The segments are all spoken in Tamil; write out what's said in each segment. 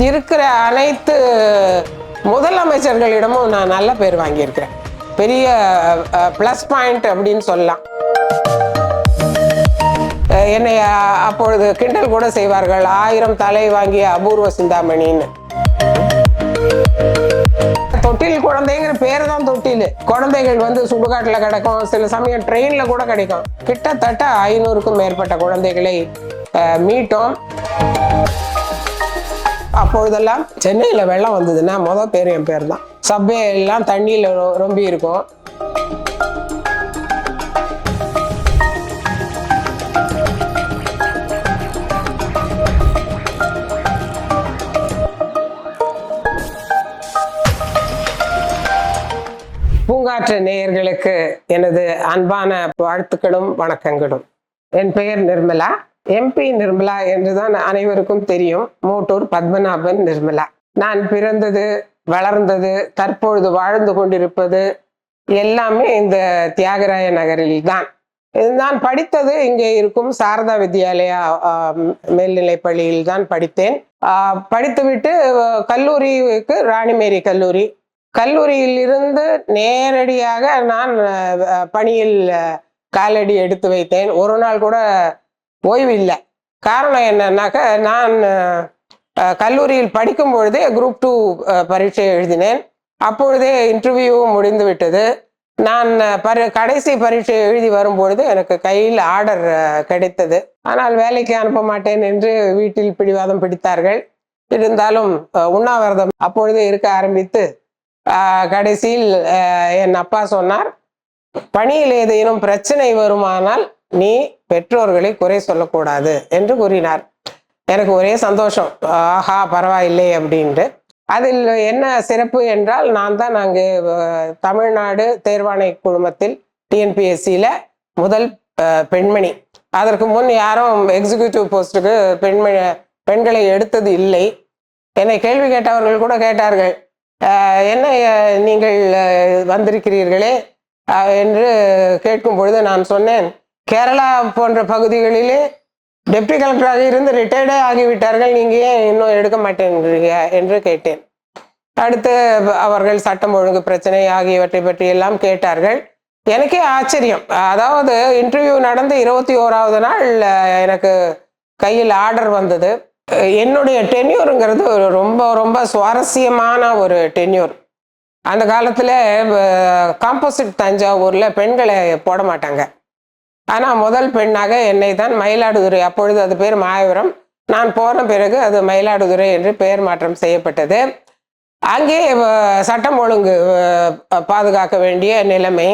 இருக்கிற அனைத்து முதலமைச்சர்களிடமும் நான் நல்ல பேர் வாங்கியிருக்கிறேன். பெரிய ப்ளஸ் பாயிண்ட் அப்படின்னு சொல்லலாம். என்னை அப்பொழுது கிண்டல் கூட செய்வார்கள். ஆயிரம் தலை வாங்கிய அபூர்வ சிந்தாமணின்னு. தொட்டில் குழந்தைங்கிற பேர் தான் தொட்டில். குழந்தைகள் வந்து சுடுகாட்டில் கிடைக்கும். சில சமயம் ட்ரெயினில் கூட கிடைக்கும். கிட்டத்தட்ட ஐநூறுக்கும் மேற்பட்ட குழந்தைகளை அஹ், மீட்டோம். அப்பொழுதெல்லாம் சென்னையில் வெள்ளம் வந்ததுன்னா மொதல் பேர் என் பேர் தான் சப்வே எல்லாம் தண்ணியில் ரொம்பி இருக்கும். பூங்காற்று நேயர்களுக்கு எனது அன்பான வாழ்த்துக்களும் வணக்கங்களும். என் பெயர் நிர்மலா. எம்பி நிர்மலா என்றுதான் அனைவருக்கும் தெரியும். மோட்டூர் பத்மநாபன் நிர்மலா. நான் பிறந்தது வளர்ந்தது தற்பொழுது வாழ்ந்து கொண்டிருப்பது எல்லாமே இந்த தியாகராய நகரில் தான் நான் படித்தது இங்கே இருக்கும் சாரதா வித்யாலயா மேல்நிலை பள்ளியில் தான் படித்தேன் படித்துவிட்டு கல்லூரிக்கு ராணிமேரி கல்லூரி. கல்லூரியில் இருந்து நேரடியாக நான் பணியில் காலடி எடுத்து வைத்தேன். ஒரு நாள் கூட ஓய்வு இல்லை காரணம் என்னன்னாக்க நான் கல்லூரியில் படிக்கும் பொழுதே குரூப் டூ பரீட்சை எழுதினேன். அப்பொழுதே இன்டர்வியூவும் முடிந்து விட்டது. நான் பரி கடைசி பரீட்சை எழுதி வரும்பொழுது எனக்கு கையில் ஆர்டர் கிடைத்தது. ஆனால் வேலைக்கு அனுப்ப மாட்டேன் என்று வீட்டில் பிடிவாதம் பிடித்தார்கள். இருந்தாலும் உண்ணாவிரதம் அப்பொழுதே இருக்க ஆரம்பித்து கடைசியில் என் அப்பா சொன்னார் பணியில் ஏதேனும் பிரச்சனை வருமானால் நீ பெற்றோர்களை குறை சொல்லக்கூடாது என்று கூறினார். எனக்கு ஒரே சந்தோஷம். ஆஹா பரவாயில்லை அப்படின்ட்டு. அதில் என்ன சிறப்பு என்றால் நான் தான் அங்கே தமிழ்நாடு தேர்வாணை குழுமத்தில் டிஎன்பிஎஸ்சியில் முதல் பெண்மணி. அதற்கு முன் யாரும் எக்ஸிக்யூட்டிவ் போஸ்ட்டுக்கு பெண்மணி பெண்களை எடுத்தது இல்லை. என்னை கேள்வி கேட்டவர்கள் கூட கேட்டார்கள். என்ன நீங்கள் வந்திருக்கிறீர்களே என்று கேட்கும் பொழுது நான் சொன்னேன். கேரளா போன்ற பகுதிகளிலே டெப்டி கலெக்டராக இருந்து ரிட்டையர்டே ஆகிவிட்டார்கள். நீங்கள் ஏன் இன்னும் எடுக்க மாட்டேங்கிறீங்க என்று கேட்டேன். அடுத்து அவர்கள் சட்டம் ஒழுங்கு பிரச்சனை ஆகியவற்றை பற்றி எல்லாம் கேட்டார்கள். எனக்கே ஆச்சரியம். அதாவது இன்டர்வியூ நடந்து இருபத்தி ஓராவது நாள் எனக்கு கையில் ஆர்டர் வந்தது. என்னுடைய டென்யூருங்கிறது ஒரு ரொம்ப ரொம்ப சுவாரஸ்யமான ஒரு டென்யூர் அந்த காலத்தில் காம்போசிட் தஞ்சாவூரில் பெண்களை போட மாட்டாங்க. ஆனால் முதல் பெண்ணாக என்னை தான் மயிலாடுதுறை. அப்பொழுது அது பேர் மாயவரம். நான் போன பிறகு அது மயிலாடுதுறை என்று பெயர் மாற்றம் செய்யப்பட்டது. அங்கே சட்டம் ஒழுங்கு பாதுகாக்க வேண்டிய நிலைமை.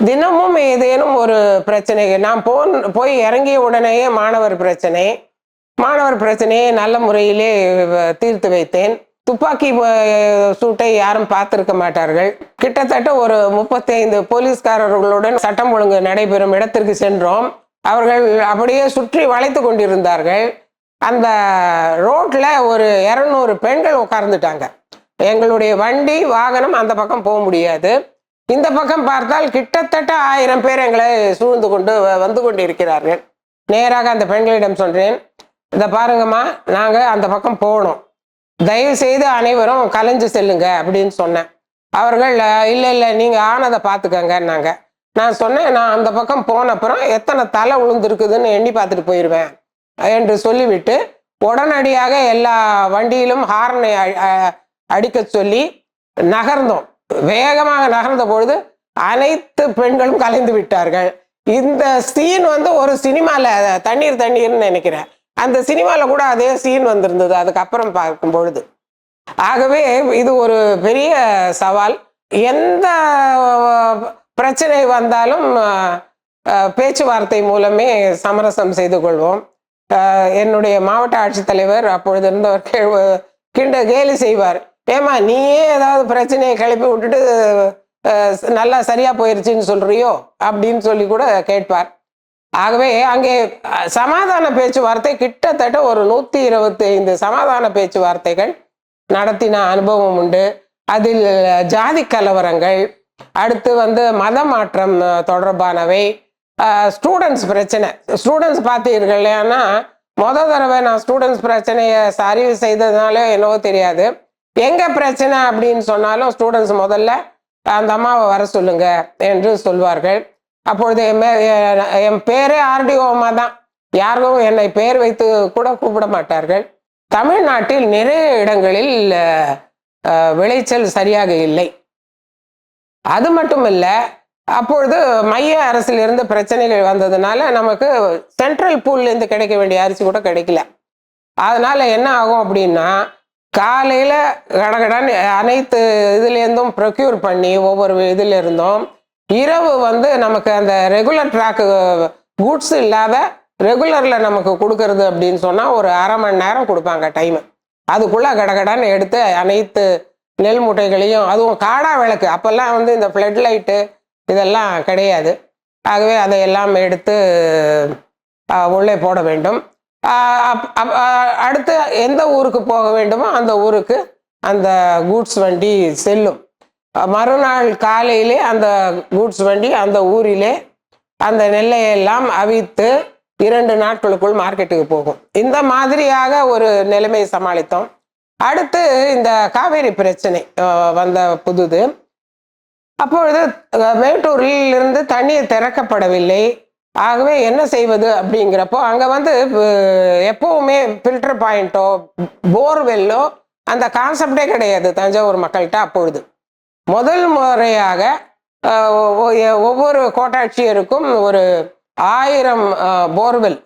தினமும் ஏதேனும் ஒரு பிரச்சனை நான் போன் போய் இறங்கிய உடனேயே மாணவர் பிரச்சனை. மாணவர் பிரச்சனையை நல்ல முறையிலே தீர்த்து வைத்தேன். துப்பாக்கி சூட்டை யாரும் பார்த்திருக்க மாட்டார்கள். கிட்டத்தட்ட ஒரு முப்பத்தைந்து போலீஸ்காரர்களுடன் சட்டம் ஒழுங்கு நடைபெறும் இடத்திற்கு சென்றோம். அவர்கள் அப்படியே சுற்றி வளைத்து கொண்டிருந்தார்கள். அந்த ரோட்ல ஒரு இரநூறு பெண்கள் உட்கார்ந்துட்டாங்க. எங்களுடைய வண்டி வாகனம் அந்த பக்கம் போக முடியாது. இந்த பக்கம் பார்த்தால் கிட்டத்தட்ட ஆயிரம் பேர் எங்களை சூழ்ந்து கொண்டு வ- வந்து கொண்டு இருக்கிறார்கள் நேராக அந்த பெண்களிடம் சொன்னேன் இதை பாருங்கம்மா நாங்கள் அந்த பக்கம் போகணும் தயவு செய்து அனைவரும் கலைஞ்சு செல்லுங்க அப்படின்னு சொன்னேன். அவர்கள் இல்லை இல்லை நீங்கள் ஆனதை பார்த்துக்கங்கன்னாங்க. நான் சொன்னேன் நான் அந்த பக்கம் போன அப்புறம் எத்தனை தலை உளுந்துருக்குதுன்னு எண்ணி பார்த்துட்டு போயிடுவேன் என்று சொல்லிவிட்டு உடனடியாக எல்லா வண்டியிலும் ஹார்னை அடிக்க சொல்லி நகர்ந்தோம். வேகமாக நகர்ந்த பொழுது அனைத்து பெண்களும் கலைந்து விட்டார்கள். இந்த சீன் வந்து ஒரு சினிமாவில் தண்ணீர் தண்ணீர்னு நினைக்கிறேன். அந்த சினிமாவில் கூட அதே சீன் வந்திருந்தது. அதுக்கப்புறம் பார்க்கும் பொழுது. ஆகவே இது ஒரு பெரிய சவால். எந்த பிரச்சனை வந்தாலும் பேச்சுவார்த்தை மூலமே சமரசம் செய்து கொள்வோம். என்னுடைய மாவட்ட ஆட்சித்தலைவர் அப்பொழுது இருந்தவர் கே- கிண்ட கேலி செய்வார். ஏமா நீயே ஏதாவது பிரச்சனையை கிளப்பி விட்டுட்டு நல்லா சரியா போயிருச்சுன்னு சொல்றியோ? அப்படின்னு சொல்லி கூட கேட்பார். ஆகவே அங்கே சமாதான பேச்சுவார்த்தை கிட்டத்தட்ட ஒரு நூத்தி இருபத்தி ஐந்து சமாதான பேச்சுவார்த்தைகள் நடத்தின அனுபவம் உண்டு. அதில் ஜாதி கலவரங்கள் அடுத்து வந்து மத மாற்றம் தொடர்பானவை ஸ்டூடெண்ட்ஸ் பிரச்சனை. ஸ்டூடெண்ட்ஸ் பார்த்தீர்கள்னா முத தடவை நான் ஸ்டூடெண்ட்ஸ் பிரச்சனையை சரிவு செய்ததுனால என்னவோ தெரியாது. எங்க பிரச்சனை அப்படின்னு சொன்னாலும் ஸ்டூடெண்ட்ஸ் முதல்ல அந்த அம்மாவை வர சொல்லுங்க என்று சொல்வார்கள். அப்பொழுது என் மே- என் பேரே ஆர்டி ஓமா தான். யாரும் என்னை பெயர் வைத்து கூட கூப்பிட மாட்டார்கள். தமிழ்நாட்டில் நிறைய இடங்களில் விளைச்சல் சரியாக இல்லை. அது மட்டும் இல்லை அப்பொழுது மைய அரசிலிருந்து பிரச்சனைகள் வந்ததுனால நமக்கு சென்ட்ரல் பூல்லேருந்து கிடைக்க வேண்டிய அரிசி கூட கிடைக்கல. அதனால என்ன ஆகும் அப்படின்னா காலையில் கடகடன் அனைத்து இதுலேருந்தும் ப்ரொக்யூர் பண்ணி ஒவ்வொரு இதுலேருந்தும் இரவு வந்து நமக்கு அந்த ரெகுலர் ட்ராக்கு கூட்ஸ் இல்லாத ரெகுலரில் நமக்கு கொடுக்கறது அப்படின்னு சொன்னால் ஒரு அரை மணி நேரம் கொடுப்பாங்க டைமு அதுக்குள்ளே கடகடன்னு எடுத்து அனைத்து நெல் மூட்டைகளையும் அதுவும் காடா விளக்கு. அப்போல்லாம் வந்து இந்த ஃப்ளட் லைட்டு இதெல்லாம் கிடையாது. ஆகவே அதை எல்லாம் எடுத்து உள்ளே போட வேண்டும். அப்- அடுத்து எந்த ஊருக்கு போக வேண்டுமோ அந்த ஊருக்கு அந்த கூட்ஸ் வண்டி செல்லும். மறுநாள் காலையிலே அந்த கூட்ஸ் வண்டி அந்த ஊரிலே அந்த நெல்லையெல்லாம் அவித்து இரண்டு நாட்களுக்குள் மார்க்கெட்டுக்கு போகும். இந்த மாதிரியாக ஒரு நிலைமையை சமாளித்தோம். அடுத்து இந்த காவேரி பிரச்சனை வந்த புதுது. அப்பொழுது மேட்டூரில் இருந்து தண்ணீர் திறக்கப்படவில்லை. ஆகவே என்ன செய்வது அப்படிங்கிறப்போ அங்கே வந்து எப்போவுமே எப்பவுமே ஃபில்டர் பாயிண்ட்டோ போர்வெல்லோ அந்த கான்செப்டே கிடையாது தஞ்சாவூர் மக்கள்கிட்ட அப்பொழுது. முதல் முறையாக ஒவ்வொரு கோட்டாட்சியருக்கும் ஒரு ஆயிரம் போர்வெல்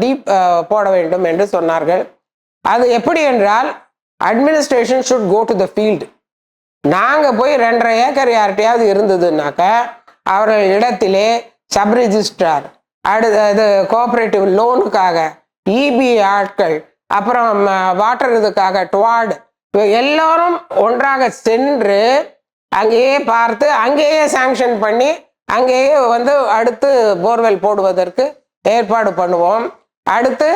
டீப் போட வேண்டும் என்று சொன்னார்கள். அது எப்படி என்றால் administration should go to the field நாங்கள் போய் ரெண்டரை ஏக்கர் யார்கிட்டயாவது இருந்ததுனாக்க அவர்கள் இடத்திலே சப் ரிஜிஸ்ட்ரார் அடுத்தது கோஆப்ரேட்டிவ் லோனுக்காக இபி ஆட்கள் அப்புறம் வாட்டர் இதுக்காக டுவார்டு எல்லாரும் ஒன்றாக சென்று அங்கேயே பார்த்து அங்கேயே சாங்ஷன் பண்ணி அங்கேயே வந்து அடுத்து போர்வெல் போடுவதற்கு ஏற்பாடு பண்ணுவோம். அடுத்து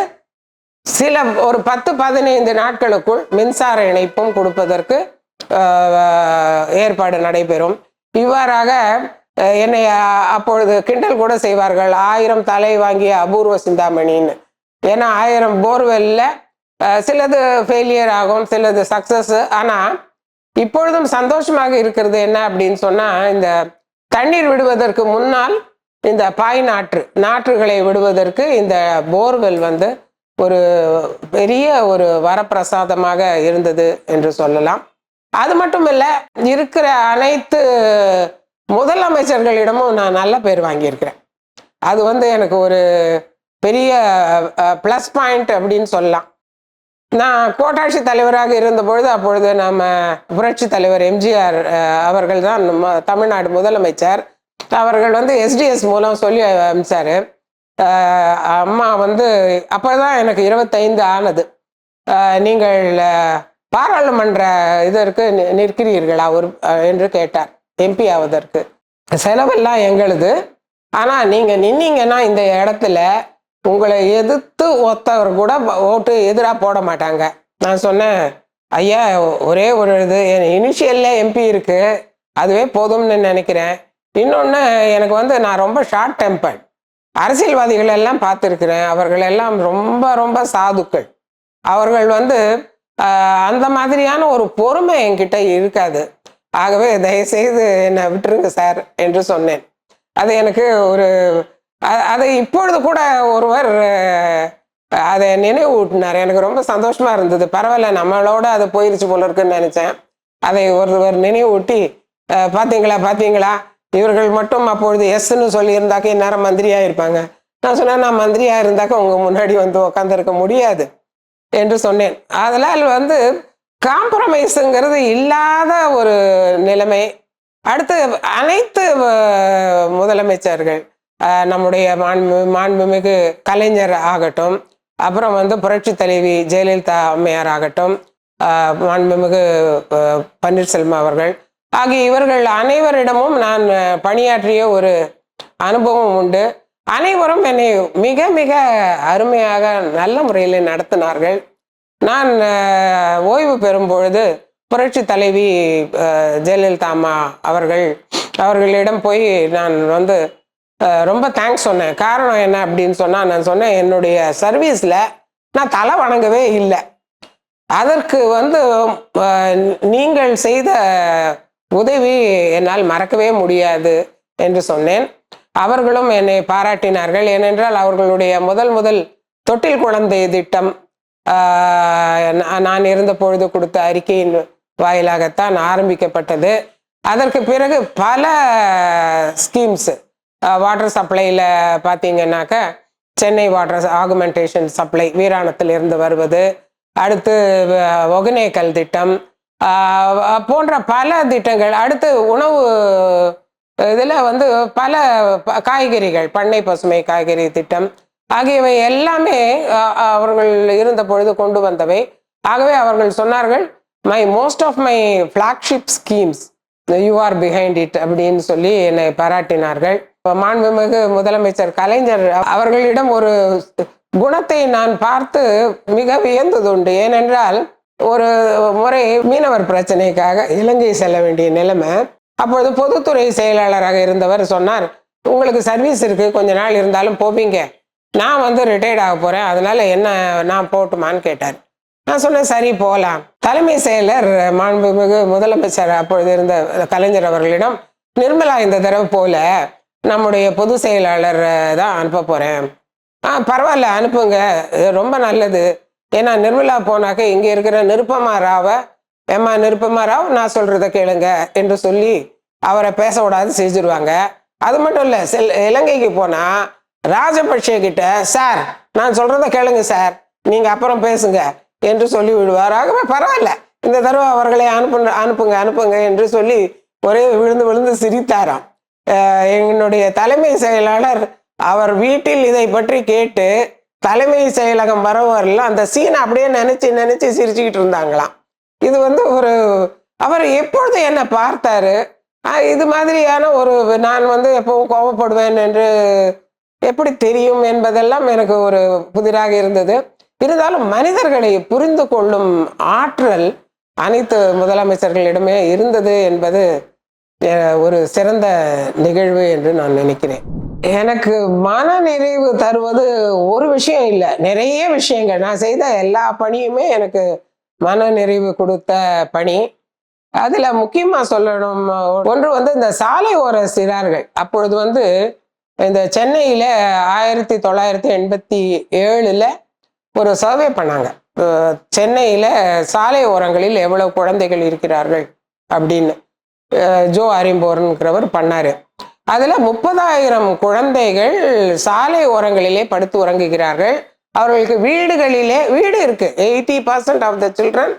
சில ஒரு பத்து பதினைந்து நாட்களுக்குள் மின்சார இணைப்பும் கொடுப்பதற்கு ஏற்பாடு நடைபெறும். இவ்வாறாக என்னை அப்பொழுது கிண்டல் கூட செய்வார்கள். ஆயிரம் தலை வாங்கிய அபூர்வ சிந்தாமணின்னு. ஏன்னா ஆயிரம் போர்வெல்ல சிலது ஃபெயிலியர் ஆகும் சிலது சக்ஸஸ் ஆனால் இப்பொழுதும் சந்தோஷமாக இருக்கிறது என்ன அப்படின்னு சொன்னா இந்த தண்ணீர் விடுவதற்கு முன்னால் இந்த பாய் நாற்று நாற்றுகளை விடுவதற்கு இந்த போர்வெல் வந்து ஒரு பெரிய ஒரு வரப்பிரசாதமாக இருந்தது என்று சொல்லலாம். அது மட்டும் இல்லை இருக்கிற அனைத்து முதலமைச்சர்களிடமும் நான் நல்ல பேர் வாங்கியிருக்கிறேன். அது வந்து எனக்கு ஒரு பெரிய ப்ளஸ் பாயிண்ட் அப்படின்னு சொல்லலாம். நான் கோட்டாட்சி தலைவராக இருந்தபொழுது அப்பொழுது நம்ம புரட்சி தலைவர் எம்ஜிஆர் அவர்கள் தான் நம்ம தமிழ்நாடு முதலமைச்சர். அவர்கள் வந்து எஸ்டிஎஸ் மூலம் சொல்லி அமைச்சார். அம்மா வந்து அப்போதான் எனக்கு இருபத்தைந்து ஆனது. நீங்கள் பாராளுமன்ற இதற்கு நி- நிற்கிறீர்களா? ஒரு என்று கேட்டார். எம்பி ஆவதற்கு. செலவெல்லாம் எங்களுது. ஆனால் நீங்கள் நின்னீங்கன்னா இந்த இடத்துல உங்களை எதிர்த்து ஒருத்தவர் கூட ஓட்டு எதிராக போட மாட்டாங்க. நான் சொன்னேன் ஐயா ஒரே ஒரு இது இனிஷியல்ல எம்பி இருக்கு. அதுவே போதும்னு நினைக்கிறேன். இன்னொன்று எனக்கு வந்து நான் ரொம்ப ஷார்ட் டெம்பர்ட் அரசியல்வாதிகள் எல்லாம் பார்த்துருக்குறேன். அவர்கள் எல்லாம் ரொம்ப ரொம்ப சாதுக்கள். அவர்கள் வந்து அந்த மாதிரியான ஒரு பொறுமை என்கிட்ட இருக்காது. ஆகவே தயவுசெய்து என்னை விட்டுருங்க சார் என்று சொன்னேன். அது எனக்கு ஒரு அதை இப்பொழுது கூட ஒருவர் அதை அதை நினைவூட்டினார். எனக்கு ரொம்ப சந்தோஷமா இருந்தது. பரவாயில்ல நம்மளோட அது போயிருச்சு போல இருக்குன்னு நினைச்சேன். அதை ஒருவர் நினைவூட்டி அஹ், பாத்தீங்களா பாத்தீங்களா? இவர்கள் மட்டும் அப்பொழுது எஸ்ன்னு சொல்லியிருந்தாக்க இந்நேரம் மந்திரியா இருப்பாங்க நான் சொன்னேன் நான் மந்திரியா இருந்தாக்க உங்க முன்னாடி வந்து உட்காந்துருக்க முடியாது. என்று சொன்னேன். அதனால் வந்து காம்ப்ரமைஸுங்கிறது இல்லாத ஒரு நிலைமை. அடுத்து அனைத்து முதலமைச்சர்கள் நம்முடைய மாண்பு மாண்புமிகு கலைஞர் ஆகட்டும் அப்புறம் வந்து புரட்சி தலைவி ஜெயலலிதா அம்மையார் ஆகட்டும் மாண்புமிகு பன்னீர்செல்வம் அவர்கள். ஆகிய இவர்கள் அனைவரிடமும் நான் பணியாற்றிய ஒரு அனுபவம் உண்டு. அனைவரும் என்னை மிக மிக அருமையாக நல்ல முறையில் நடத்தினார்கள். நான் ஓய்வு பெறும் பொழுது புரட்சி தலைவி ஜெயலலிதா அம்மா அவர்கள் அவர்களிடம் போய் நான் வந்து ரொம்ப தேங்க்ஸ் சொன்னேன். காரணம் என்ன அப்படின்னு சொன்னால் நான் சொன்னேன் என்னுடைய சர்வீஸில் நான் தலை வணங்கவே இல்லை. அதற்கு வந்து நீங்கள் செய்த உதவி என்னால் மறக்கவே முடியாது என்று சொன்னேன். அவர்களும் என்னை பாராட்டினார்கள். ஏனென்றால் அவர்களுடைய முதல் முதல் தொட்டில் குழந்தை திட்டம் நான் இருந்த பொழுது கொடுத்த அறிக்கையின் வாயிலாகத்தான் ஆரம்பிக்கப்பட்டது. அதற்கு பிறகு பல ஸ்கீம்ஸ் வாட்டர் சப்ளையில் பார்த்தீங்கன்னாக்க சென்னை வாட்டர் ஆகுமெண்டேஷன் சப்ளை வீராணத்தில் இருந்து வருவது. அடுத்து வ- ஒகனேக்கல் திட்டம். போன்ற பல திட்டங்கள். அடுத்து உணவு இதில் வந்து பல காய்கறிகள் பண்ணை பசுமை காய்கறி திட்டம். ஆகியவை எல்லாமே அவர்கள் இருந்த பொழுது கொண்டு வந்தவை. ஆகவே அவர்கள் சொன்னார்கள் my most of my flagship schemes you are behind it அப்படின்னு சொல்லி என்னை பாராட்டினார்கள். மாண்புமிகு முதலமைச்சர் கலைஞர் அவர்களிடம் ஒரு குணத்தை நான் பார்த்து மிக வியந்ததுண்டு. ஏனென்றால் ஒரு முறை மீனவர் பிரச்சனைக்காக இலங்கை செல்ல வேண்டிய நிலைமை. அப்பொழுது பொதுத்துறை செயலாளராக இருந்தவர் சொன்னார் உங்களுக்கு சர்வீஸ் இருக்கு கொஞ்ச நாள் இருந்தாலும் போவீங்க. நான் வந்து ரிட்டையர்ட் ஆக போறேன். அதனால என்ன நான் போட்டுமான்னு கேட்டார். நான் சொன்னேன் சரி போகலாம். தலைமை செயலர் மாண்புமிகு முதலமைச்சர் அப்பொழுது இருந்த கலைஞர் அவர்களிடம் நிர்மலா இந்த தடவை போல நம்முடைய பொது செயலாளர் தான் அனுப்ப போகிறேன் ஆ பரவாயில்ல அனுப்புங்க. ரொம்ப நல்லது. ஏன்னா நிர்மலா போனாக்க இங்கே இருக்கிற நிருப்பமா ராவை ஏம்மா நிருப்பமா ராவ் நான் சொல்கிறத கேளுங்க என்று சொல்லி அவரை பேச விடாது செஞ்சிருவாங்க. அது மட்டும் இல்லை செல் இலங்கைக்கு போனால் ராஜபக்ஷே கிட்ட சார் நான் சொல்கிறத கேளுங்க சார். நீங்கள் அப்புறம் பேசுங்க என்று சொல்லி விடுவார். ஆகவே பரவாயில்ல இந்த தடவை அவர்களை அனுப்பு அனுப்புங்க அனுப்புங்க என்று சொல்லி ஒரே விழுந்து விழுந்து சிரித்தாராம். என்னுடைய தலைமை செயலாளர் அவர் வீட்டில் இதை பற்றி கேட்டு தலைமை செயலகம் வரவரில் அந்த சீனை அப்படியே நினச்சி நினச்சி சிரிச்சுக்கிட்டு இருந்தாங்களாம். இது வந்து ஒரு அவர் எப்பொழுது என்னை பார்த்தாரு? இது மாதிரியான ஒரு நான் வந்து எப்பவும் கோபப்படுவேன் என்று எப்படி தெரியும் என்பதெல்லாம் எனக்கு ஒரு புதிராக இருந்தது. இருந்தாலும் மனிதர்களை புரிந்து கொள்ளும் ஆற்றல் அனைத்து முதலமைச்சர்களிடமே இருந்தது என்பது ஒரு சிறந்த நிகழ்வு என்று நான் நினைக்கிறேன். எனக்கு மன நிறைவு தருவது ஒரு விஷயம் இல்லை. நிறைய விஷயங்கள். நான் செய்த எல்லா பணியுமே எனக்கு மன நிறைவு கொடுத்த பணி. அதில் முக்கியமாக சொல்லணும் ஒன்று வந்து இந்த சாலை ஓர சிறார்கள். அப்பொழுது வந்து இந்த சென்னையில் ஆயிரத்தி தொள்ளாயிரத்தி எண்பத்தி ஏழில் ஒரு சர்வே பண்ணாங்க. சென்னையில் சாலை ஓரங்களில் எவ்வளோ குழந்தைகள் இருக்கிறார்கள் அப்படின்னு. ஜோ அரிம்போர்ன்கிறவர் பண்ணாரு. அதுல முப்பதாயிரம் குழந்தைகள் சாலை ஓரங்களிலே படுத்து உறங்குகிறார்கள். அவர்களுக்கு வீடுகளிலே வீடு இருக்கு. Eighty percent of the children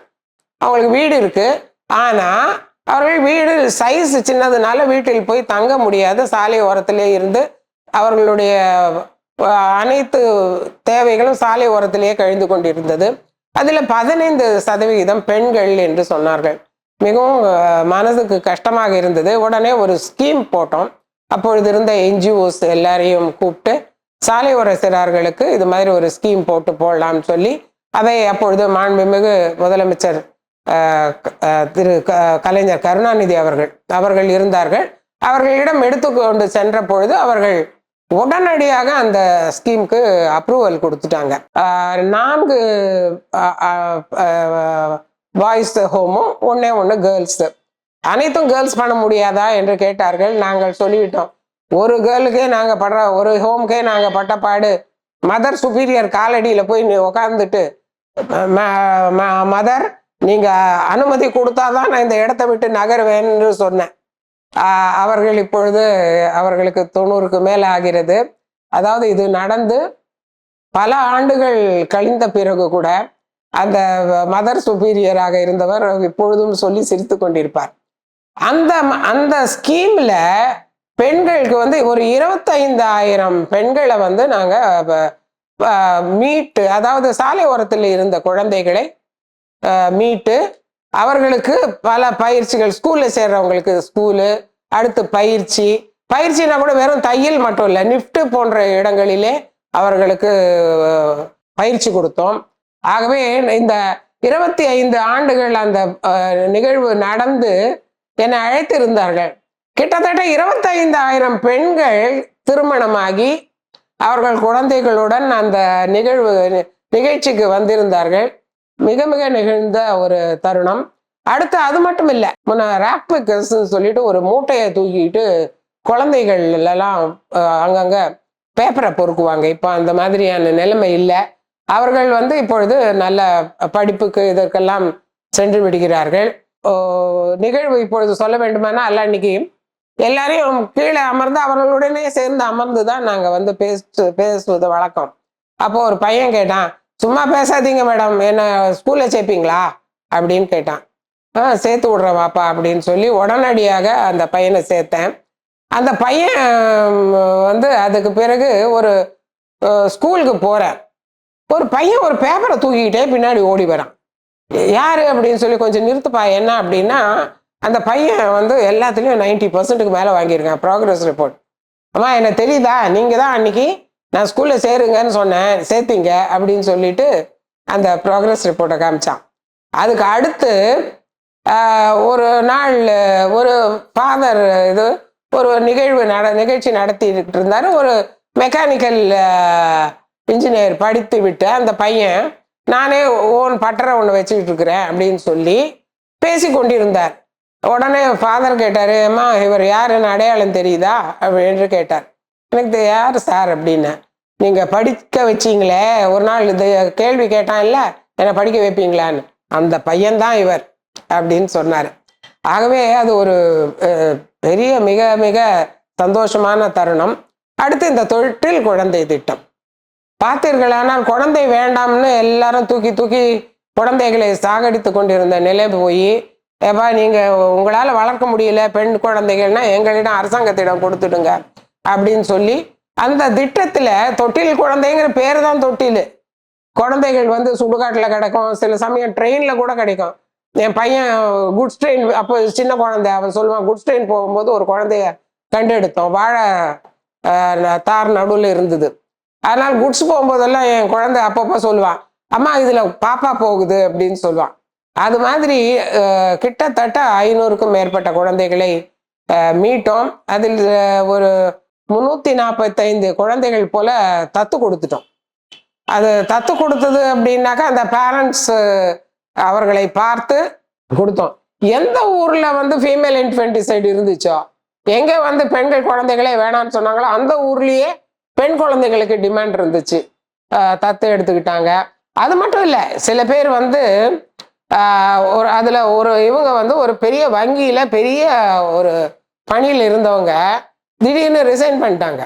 அவங்களுக்கு வீடு இருக்கு. ஆனா அவர்கள் வீடு சைஸ் சின்னதுனால வீட்டில் போய் தங்க முடியாத சாலை ஓரத்திலே இருந்து அவர்களுடைய அனைத்து தேவைகளும் சாலை ஓரத்திலேயே கழிந்து கொண்டிருந்தது. அதில் பதினைந்து சதவிகிதம் பெண்கள் என்று சொன்னார்கள். மிகவும் மனதுக்கு கஷ்டமாக இருந்தது. உடனே ஒரு ஸ்கீம் போட்டோம். அப்பொழுது இருந்த என்ஜிஓஸ் எல்லாரையும் கூப்பிட்டு சாலை சிறார்களுக்கு இது மாதிரி ஒரு ஸ்கீம் போட்டு போடலாம்னு சொல்லி அதை அப்பொழுது மாண்புமிகு முதலமைச்சர் திரு க- கலைஞர் கருணாநிதி அவர்கள் அவர்கள் இருந்தார்கள். அவர்களிடம் எடுத்துக்கொண்டு சென்ற பொழுது அவர்கள் உடனடியாக அந்த ஸ்கீமுக்கு அப்ரூவல் கொடுத்துட்டாங்க. நான்கு பாய்ஸ் ஹோமும் ஒன்றே ஒன்று கேர்ள்ஸு அனைத்தும் கேர்ள்ஸ் பண்ண முடியாதா என்று கேட்டார்கள். நாங்கள் சொல்லிவிட்டோம். ஒரு கேர்ளுக்கே நாங்கள் படுற ஒரு ஹோம்க்கே நாங்கள் பட்ட பாடு மதர் சுப்பீரியர் காலடியில் போய் நீ உக்காந்துட்டு மதர் நீங்கள் அனுமதி கொடுத்தா தான் நான் இந்த இடத்த விட்டு நகருவேன்னு சொன்னேன். அவர்கள் இப்பொழுது அவர்களுக்கு தொண்ணூறுக்கு மேலே ஆகிறது. அதாவது இது நடந்து பல ஆண்டுகள் கழிந்த பிறகு கூட அந்த மதர் சுப்பீரியராக இருந்தவர் இப்பொழுதும் சொல்லி சிரித்து கொண்டிருப்பார். அந்த ம- அந்த ஸ்கீம்ல பெண்களுக்கு வந்து ஒரு இருபத்தைந்தாயிரம் பெண்களை வந்து நாங்கள் மீட்டு அதாவது சாலை ஓரத்தில் இருந்த குழந்தைகளை மீட்டு அவர்களுக்கு பல பயிற்சிகள் ஸ்கூலில் சேர்றவங்களுக்கு ஸ்கூலு அடுத்து பயிற்சி பயிற்சினா கூட வெறும் தையல் மட்டும் இல்லை நிஃப்ட் போன்ற இடங்களிலே அவர்களுக்கு பயிற்சி கொடுத்தோம். ஆகவே இந்த இருபத்தி ஐந்து ஆண்டுகள் அந்த நிகழ்வு நடந்து என்னை அழைத்திருந்தார்கள். கிட்டத்தட்ட இருபத்தைந்தாயிரம் பெண்கள் திருமணமாகி அவர்கள் குழந்தைகளுடன் அந்த நிகழ்வு நிகழ்ச்சிக்கு வந்திருந்தார்கள். மிக மிக நிகழ்ந்த ஒரு தருணம். அடுத்து அது மட்டும் இல்லை முன்ன ராக்பிக்கர்ஸ் சொல்லிட்டு ஒரு மூட்டையை தூக்கிட்டு குழந்தைகள் எல்லாம் அங்கங்க பேப்பரை பொறுக்குவாங்க. இப்போ அந்த மாதிரியான நிலைமை இல்லை. அவர்கள் வந்து இப்பொழுது நல்ல படிப்புக்கு இதற்கெல்லாம் சென்று விடுகிறார்கள். நிகழ்வு இப்பொழுது சொல்ல வேண்டுமானா அல்ல அன்னைக்கு எல்லாரையும் கீழே அமர்ந்து அவர்களுடனே சேர்ந்து அமர்ந்து தான் நாங்கள் வந்து பேசு பேசுவது வழக்கம். அப்போ ஒரு பையன் கேட்டான் சும்மா பேசாதீங்க மேடம் என்ன ஸ்கூல்ல சேர்ப்பீங்களா? அப்படின்னு கேட்டான். ஆ சேர்த்து விட்றேன் வாப்பா அப்படின்னு சொல்லி உடனடியாக அந்த பையனை சேர்த்தேன். அந்த பையன் வந்து அதுக்கு பிறகு ஒரு ஸ்கூலுக்கு போகிறேன் ஒரு பையன் ஒரு பேப்பரை தூக்கிக்கிட்டே பின்னாடி ஓடி வரான். யாரு அப்படின்னு சொல்லி கொஞ்சம் நிறுத்துப்பா. என்ன அப்படின்னா அந்த பையன் வந்து எல்லாத்துலேயும் நைன்டி பர்சன்ட்டுக்கு மேலே வாங்கியிருக்கான் ப்ராக்ரஸ் ரிப்போர்ட் அம்மா எனக்கு தெரியுதா? நீங்கள் தான் அன்னைக்கு நான் ஸ்கூலில் சேருங்கன்னு சொன்னேன் சேர்த்தீங்க அப்படின்னு சொல்லிட்டு அந்த ப்ராக்ரஸ் ரிப்போர்ட்டை காமிச்சான். அதுக்கு அடுத்து ஒரு நாள் ஒரு ஃபாதர் இது ஒரு நிகழ்வு நட நிகழ்ச்சி நடத்திட்டு இருந்தார். ஒரு மெக்கானிக்கல் இன்ஜினியர் படித்து விட்டு அந்த பையன் நானே ஓன் பட்டறை ஒன்று வச்சுக்கிட்டு இருக்கிறேன் அப்படின்னு சொல்லி பேசி கொண்டிருந்தார். உடனே ஃபாதர் கேட்டார் அம்மா இவர் யாருன்னு அடையாளம் தெரியுதா? அப்படின்னு கேட்டார். எனக்கு யார் சார் அப்படின்னு நீங்கள் படிக்க வச்சீங்களே ஒரு நாள் இது கேள்வி கேட்டான் இல்லை என்னை படிக்க வைப்பீங்களான்னு. அந்த பையன்தான் இவர் அப்படின்னு சொன்னார். ஆகவே அது ஒரு பெரிய மிக மிக சந்தோஷமான தருணம். அடுத்து இந்த தொட்டில் குழந்தை திட்டம். பார்த்தீர்களானால் குழந்தை வேண்டாம்னு எல்லாரும் தூக்கி தூக்கி குழந்தைகளை சாகடித்து கொண்டிருந்த நிலை போய் ஏப்பா நீங்கள் உங்களால் வளர்க்க முடியல பெண் குழந்தைகள்னா எங்களிடம் அரசாங்கத்திடம் கொடுத்துடுங்க அப்படின்னு சொல்லி அந்த திட்டத்தில் தொட்டில் குழந்தைங்கிற பேர் தான் தொட்டில். குழந்தைகள் வந்து சுடுகாட்டில் கிடைக்கும் சில சமயம் ட்ரெயினில் கூட கிடைக்கும். என் பையன் குட்ஸ் ட்ரெயின் அப்போ சின்ன குழந்தை அவன் சொல்லுவான் குட்ஸ் ட்ரெயின் போகும்போது ஒரு குழந்தைய கண்டெடுத்தோம் வாழை தார் நடுவில் இருந்தது. அதனால் குட்ஸ் போகும்போதெல்லாம் என் குழந்தை அப்பப்போ சொல்லுவான் அம்மா இதில் பாப்பா போகுது அப்படின்னு சொல்லுவான். அது மாதிரி கிட்டத்தட்ட ஐநூறுக்கும் மேற்பட்ட குழந்தைகளை மீட்டோம். அதில் ஒரு முந்நூற்றி நாற்பத்தைந்து குழந்தைகள் போல தத்து கொடுத்துட்டோம். அது தத்து கொடுத்தது அப்படின்னாக்கா அந்த பேரண்ட்ஸ் அவர்களை பார்த்து கொடுத்தோம். எந்த ஊரில் வந்து ஃபீமேல் இன்ஃபென்டிசைடு இருந்துச்சோ எங்கே வந்து பெண்கள் குழந்தைகளே வேணாம்னு சொன்னாங்களோ அந்த ஊர்லேயே பெண் குழந்தைகளுக்கு டிமாண்ட் இருந்துச்சு. தத்து எடுத்துக்கிட்டாங்க. அது மட்டும் இல்லை சில பேர் வந்து ஒரு அதில் ஒரு இவங்க வந்து ஒரு பெரிய வங்கியில் பெரிய ஒரு பணியில் இருந்தவங்க திடீர்னு ரிசைன் பண்ணிட்டாங்க.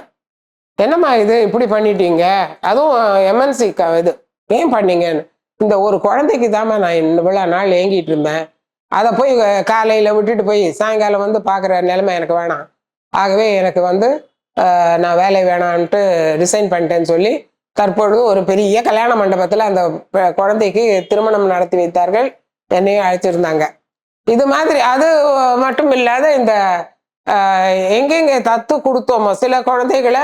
என்னம்மா இது? இப்படி பண்ணிட்டீங்க. அதுவும் எம்என்சி இது ஏன் பண்ணீங்கன்னு. இந்த ஒரு குழந்தைக்கு தாம்மா நான் இவ்வளோ நாள் ஏங்கிட்டு இருந்தேன். அதை போய் காலையில் விட்டுட்டு போய் சாயங்காலம் வந்து பார்க்குற நிலைமை எனக்கு வேணாம். ஆகவே எனக்கு வந்து நான் வேலை வேணான்ட்டு ரிசைன் பண்ணிட்டேன்னு சொல்லி தற்பொழுது ஒரு பெரிய கல்யாண மண்டபத்தில் அந்த குழந்தைக்கு திருமணம் நடத்தி வைத்தார்கள் என்னையும் அழைச்சிருந்தாங்க இது மாதிரி அது மட்டும் இல்லாத இந்த எங்கெங்க தத்து கொடுத்தோமோ சில குழந்தைகளை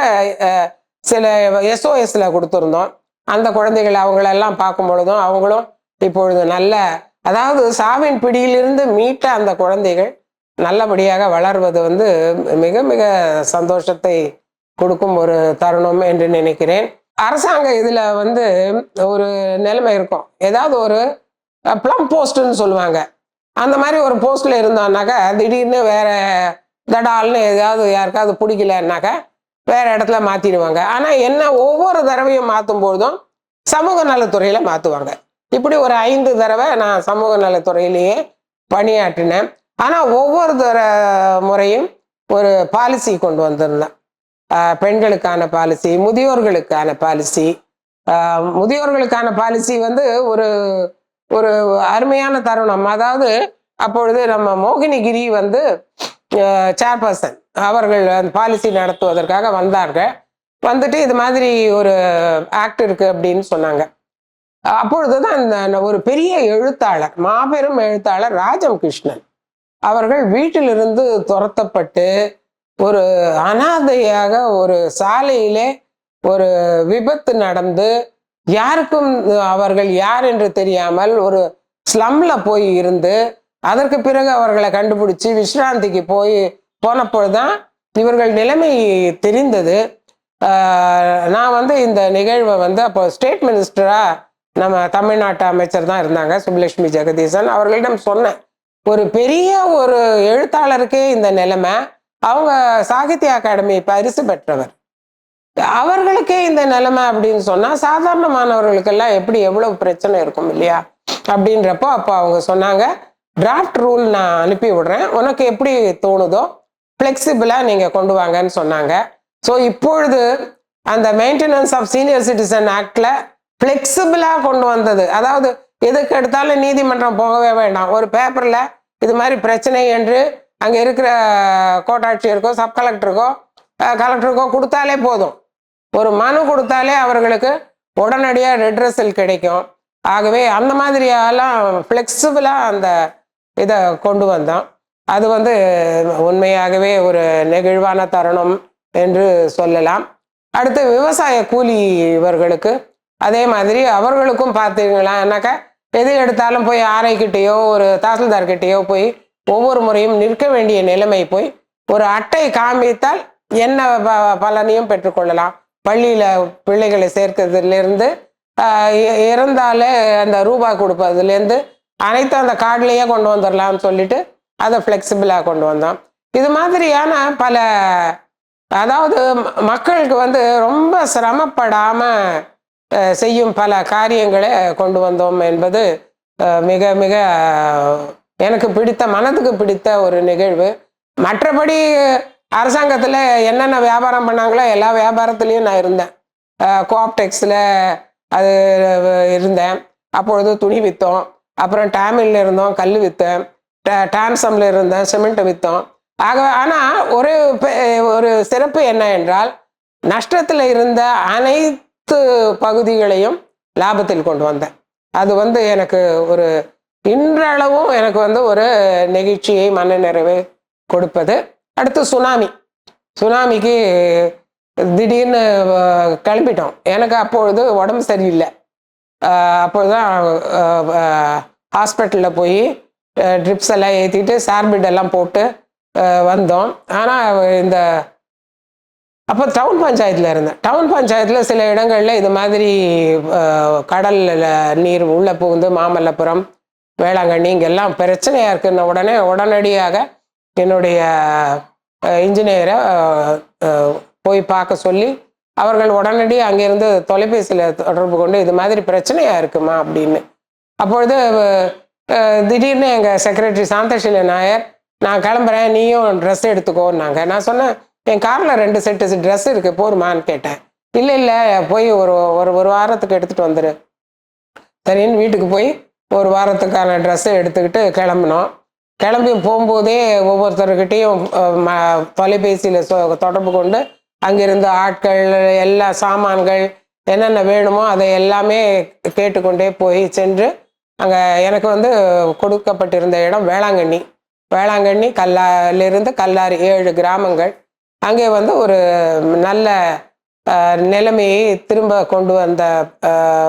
சில எஸ்ஓஎஸ்ல கொடுத்துருந்தோம். அந்த குழந்தைகளை அவங்களெல்லாம் பார்க்கும் பொழுதும் அவங்களும் இப்பொழுது நல்ல அதாவது சாவின் பிடியிலிருந்து மீட்ட அந்த குழந்தைகள் நல்லபடியாக வளர்வது வந்து மிக மிக சந்தோஷத்தை கொடுக்கும் ஒரு தருணம் என்று நினைக்கிறேன். அரசாங்க இதில் வந்து ஒரு நிலைமை இருக்கும். ஏதாவது ஒரு ப்ளம் போஸ்ட்னு சொல்லுவாங்க. அந்த மாதிரி ஒரு போஸ்ட்ல இருந்தோம்னாக்கா திடீர்னு வேற தடால்னு ஏதாவது யாருக்காவது பிடிக்கலன்னாக்கா வேற இடத்துல மாத்திடுவாங்க. ஆனா என்ன ஒவ்வொரு தடவையும் மாற்றும் பொழுதும் சமூக நலத்துறையில மாத்துவாங்க. இப்படி ஒரு ஐந்து தடவை நான் சமூக நலத்துறையிலேயே பணியாற்றினேன். ஆனால் ஒவ்வொரு தர முறையும் ஒரு பாலிசி கொண்டு வந்திருந்தேன். பெண்களுக்கான பாலிசி முதியோர்களுக்கான பாலிசி முதியோர்களுக்கான பாலிசி வந்து ஒரு ஒரு அருமையான தருணம். அதாவது அப்பொழுது நம்ம மோகினிகிரி வந்து சேர்பர்சன் அவர்கள் அந்த பாலிசி நடத்துவதற்காக வந்தார்கள். வந்துட்டு இது மாதிரி ஒரு ஆக்ட் இருக்கு அப்படின்னு சொன்னாங்க. அப்பொழுது தான் இந்த ஒரு பெரிய எழுத்தாளர் மாபெரும் எழுத்தாளர் ராஜம் கிருஷ்ணன் அவர்கள் வீட்டிலிருந்து துரத்தப்பட்டு ஒரு அனாதையாக ஒரு சாலையிலே ஒரு விபத்து நடந்து யாருக்கும் அவர்கள் யார் என்று தெரியாமல் ஒரு ஸ்லம்ல போய் இருந்து அதற்கு பிறகு அவர்களை கண்டுபிடிச்சி விஸ்ராந்திக்கு போய் போனப்பொழுதுதான் இவர்கள் நிலைமை தெரிந்தது. நான் வந்து இந்த நிகழ்வை வந்து அப்போ ஸ்டேட் மினிஸ்டரா நம்ம தமிழ்நாட்டு அமைச்சர் தான் இருந்தாங்க. சுப்லட்சுமி ஜெகதீசன் அவர்களிடம் சொன்னேன். ஒரு பெரிய ஒரு எழுத்தாளருக்கே இந்த நிலைமை. அவங்க சாகித்ய அகாடமி பரிசு பெற்றவர். அவர்களுக்கே இந்த நிலைமை அப்படின்னு சொன்னா சாதாரணமானவர்களுக்கெல்லாம் எப்படி எவ்வளவு பிரச்சனை இருக்கும் இல்லையா? அப்படின்றப்போ அப்போ அவங்க சொன்னாங்க டிராஃப்ட் ரூல் நான் அனுப்பி விடுறேன். உனக்கு எப்படி தோணுதோ ஃப்ளெக்சிபிளாக நீங்கள் கொண்டு வாங்கன்னு சொன்னாங்க. ஸோ இப்பொழுது அந்த மெயின்டெனன்ஸ் ஆஃப் சீனியர் சிட்டிசன் ஆக்டில் ஃப்ளெக்சிபிளாக கொண்டு வந்தது. அதாவது எதுக்கு எடுத்தாலும் நீதிமன்றம் போகவே வேண்டாம். ஒரு பேப்பரில் இது மாதிரி பிரச்சனை என்று அங்கே இருக்கிற கோட்டாட்சியருக்கோ சப் கலெக்டருக்கோ கலெக்டருக்கோ கொடுத்தாலே போதும். ஒரு மனு கொடுத்தாலே அவர்களுக்கு உடனடியாக ரெட்ரஸல் கிடைக்கும். ஆகவே அந்த மாதிரியெல்லாம் ஃப்ளெக்சிபிளாக அந்த இதை கொண்டு வந்தோம் அது வந்து உண்மையாகவே ஒரு நெகிழ்வான தருணம் என்று சொல்லலாம். அடுத்து விவசாய கூலி இவர்களுக்கு அதே மாதிரி அவர்களுக்கும் பார்த்தீங்களான்னாக்கா எது எடுத்தாலும் போய் ஆரைக்கிட்டேயோ ஒரு தாசில்தார்கிட்டேயோ போய் ஒவ்வொரு முறையும் நிற்க வேண்டிய நிலைமை போய் ஒரு அட்டை காமித்தால் என்ன ப- பலனையும் பெற்றுக்கொள்ளலாம். பள்ளியில் பிள்ளைகளை சேர்க்கறதுலேருந்து இறந்தாலே அந்த ரூபாய் கொடுப்பதுலேருந்து அனைத்தும் அந்த கார்டுலேயே கொண்டு வந்துடலாம்னு சொல்லிட்டு அதை ஃப்ளெக்சிபிளாக கொண்டு வந்தோம் இது மாதிரியான பல அதாவது மக்களுக்கு வந்து ரொம்ப சிரமப்படாமல் செய்யும் பல காரியங்களை கொண்டு வந்தோம் என்பது மிக மிக எனக்கு பிடித்த மனதுக்கு பிடித்த ஒரு நிகழ்வு. மற்றபடி அரசாங்கத்தில் என்னென்ன வியாபாரம் பண்ணாங்களோ எல்லா வியாபாரத்துலேயும் நான் இருந்தேன். கோஆப்டெக்ஸில் அது இருந்தேன். அப்பொழுது துணி விற்றோம் அப்புறம் டேமில் இருந்தோம் கல் விற்றேன் டான்சம்ல இருந்தேன் சிமெண்ட்டை விற்றோம் ஆக ஆனால் ஒரு பெ- ஒரு சிறப்பு என்ன என்றால் நஷ்டத்தில் இருந்த அனைத்து பகுதிகளையும் லாபத்தில் கொண்டு வந்தேன். அது வந்து எனக்கு ஒரு இன்றளவும் எனக்கு வந்து ஒரு நெகிழ்ச்சியை மனநிறைவை கொடுப்பது. அடுத்து சுனாமி. சுனாமிக்கு திடீர்னு கிளம்பிட்டோம். எனக்கு அப்பொழுது உடம்பு சரியில்லை. அஹ், அப்பொழுதுதான் ஹாஸ்பிட்டலில் போய் ட்ரிப்ஸ் எல்லாம் ஏற்றிட்டு சார்பிட் எல்லாம் போட்டு வந்தோம். ஆனால் இந்த அப்போ டவுன் பஞ்சாயத்தில் இருந்தேன். டவுன் பஞ்சாயத்தில் சில இடங்களில் இது மாதிரி கடலில் நீர் உள்ளே புகுந்து மாமல்லபுரம் வேளாங்கண்ணி இங்கெல்லாம் பிரச்சனையாக இருக்குன்ன உடனே உடனடியாக என்னுடைய இன்ஜினியரை போய் பார்க்க சொல்லி அவர்கள் உடனடியாக அங்கேருந்து தொலைபேசியில் தொடர்பு கொண்டு இது மாதிரி பிரச்சனையாக இருக்குமா அப்படின்னு. அப்பொழுது திடீர்னு எங்கள் செக்ரட்டரி சாந்தசீல நாயர் நான் கிளம்புறேன் நீயும் ட்ரெஸ் எடுத்துக்கோன்னாங்க. நான் சொன்னேன் என் காரில் ரெண்டு செட்டு ட்ரெஸ் இருக்குது போருமான்னு கேட்டேன். இல்லை இல்லை போய் ஒரு ஒரு ஒரு வாரத்துக்கு எடுத்துகிட்டு வந்துரு. சரின்னு வீட்டுக்கு போய் ஒரு வாரத்துக்கான ட்ரெஸ்ஸை எடுத்துக்கிட்டு கிளம்பினோம். கிளம்பி போகும்போதே ஒவ்வொருத்தர்கிட்டையும் தொலைபேசியில் தொடர்பு கொண்டு அங்கிருந்து ஆட்கள் எல்லா சாமான்கள் என்னென்ன வேணுமோ அதை எல்லாமே கேட்டுக்கொண்டே போய் சென்று அங்கே எனக்கு வந்து கொடுக்கப்பட்டிருந்த இடம் வேளாங்கண்ணி. வேளாங்கண்ணி கல்லாலிருந்து கல்லாறு ஏழு கிராமங்கள். அங்கே வந்து ஒரு நல்ல நிலைமையை திரும்ப கொண்டு வந்த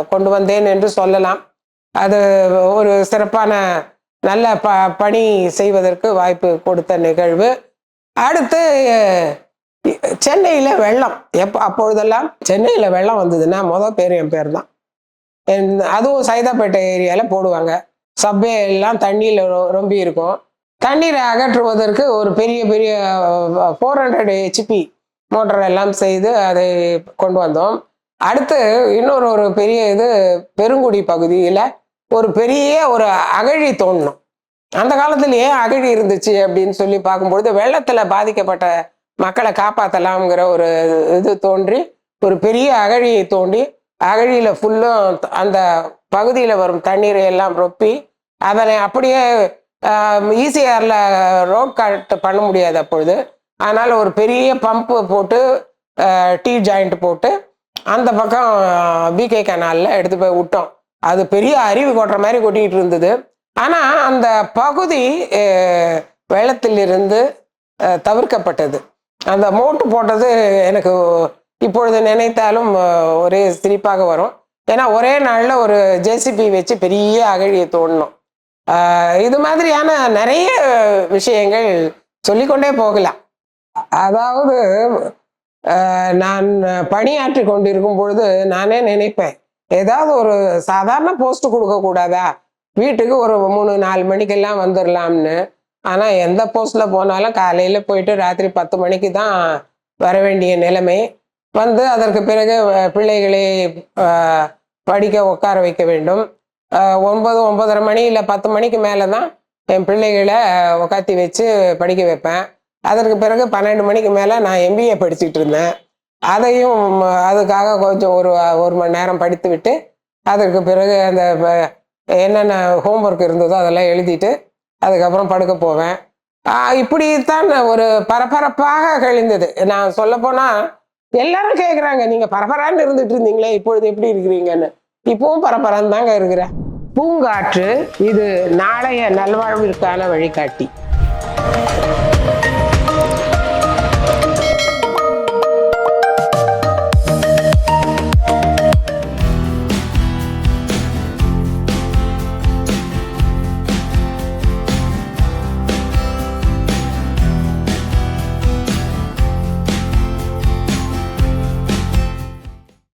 கொண்டு வந்தேன் என்று சொல்லலாம். அது ஒரு சிறப்பான நல்ல ப பணி செய்வதற்கு வாய்ப்பு கொடுத்த நிகழ்வு. அடுத்து சென்னையில் வெள்ளம். எப்போ அப்பொழுதெல்லாம் சென்னையில் வெள்ளம் வந்ததுன்னா மொதல் பேர் என் பேர் தான். என்- அதுவும் சைதாப்பேட்டை ஏரியாவில் போடுவாங்க. சப்வே எல்லாம் தண்ணியில் ரொம்பி இருக்கும். தண்ணீரை அகற்றுவதற்கு ஒரு பெரிய பெரிய ஃபோர் ஹண்ட்ரட் ஹெச்பி மோட்டார் எல்லாம் செய்து அதை கொண்டு வந்தோம். அடுத்து இன்னொரு ஒரு பெரிய இது பெருங்குடி பகுதியில் ஒரு பெரிய ஒரு அகழி தோண்டணும் அந்த காலத்தில் ஏன் அகழி இருந்துச்சு அப்படின்னு சொல்லி பார்க்கும்பொழுது வெள்ளத்தில் பாதிக்கப்பட்ட மக்களை காப்பாற்றலாம்ங்கிற ஒரு இது தோன்றி ஒரு பெரிய அகழியை தோண்டி அகழியில் ஃபுல்லும் அந்த பகுதியில் வரும் தண்ணீரை எல்லாம் ரொப்பி அதனை அப்படியே ஈசிஆரில் ரோட் கட் பண்ண முடியாது அப்பொழுது. அதனால் ஒரு பெரிய பம்பு போட்டு டீ ஜாயிண்ட் போட்டு அந்த பக்கம் பிகே கனாலில் எடுத்து போய் விட்டோம். அது பெரிய அருவி கொட்டுற மாதிரி கொட்டிக்கிட்டு இருந்தது. ஆனால் அந்த பகுதி வெள்ளத்திலிருந்து தவிர்க்கப்பட்டது. அந்த மோட்டு போட்டது எனக்கு இப்பொழுது நினைத்தாலும் ஒரே சிரிப்பாக வரும். ஏன்னா ஒரே நாளில் ஒரு ஜேசிபி வச்சு பெரிய அகழியை தோண்டணும் இது மாதிரியான நிறைய விஷயங்கள் சொல்லிக்கொண்டே போகலாம். அதாவது நான் பணியாற்றி கொண்டிருக்கும் பொழுது நானே நினைப்பேன் ஏதாவது ஒரு சாதாரண போஸ்ட் கொடுக்க கூடாதா? வீட்டுக்கு ஒரு மூணு நாலு மணிக்கெல்லாம் வந்துடலாம்னு ஆனால் எந்த போஸ்ட்டில் போனாலும் காலையில் போயிட்டு ராத்திரி பத்து மணிக்கு தான் வர வேண்டிய நிலைமை. வந்து அதற்கு பிறகு பிள்ளைகளை படிக்க உட்கார வைக்க வேண்டும். ஒன்பது ஒன்பதரை மணி இல்லை பத்து மணிக்கு மேலே தான் என் பிள்ளைகளை உட்காத்தி வச்சு படிக்க வைப்பேன். அதற்கு பிறகு பன்னெண்டு மணிக்கு மேலே நான் எம்பிஏ படிச்சுட்டு இருந்தேன். அதையும் அதுக்காக கொஞ்சம் ஒரு ஒரு மணி நேரம் படித்து விட்டு அதற்கு பிறகு அந்த என்னென்ன ஹோம்ஒர்க் இருந்ததோ அதெல்லாம் எழுதிட்டு அதுக்கப்புறம் படுக்க போவேன். இப்படித்தான் ஒரு பரபரப்பாக கழிந்தது. நான் சொல்ல போனா எல்லாரும் கேட்குறாங்க நீங்கள் பரபரான்னு இருந்துட்டு இருந்தீங்களே இப்பொழுது எப்படி இருக்கிறீங்கன்னு? இப்பவும் பரபரம் தாங்க இருக்கிற. பூங்காற்று இது நாளைய நல்வாழ்விற்கான வழிகாட்டி.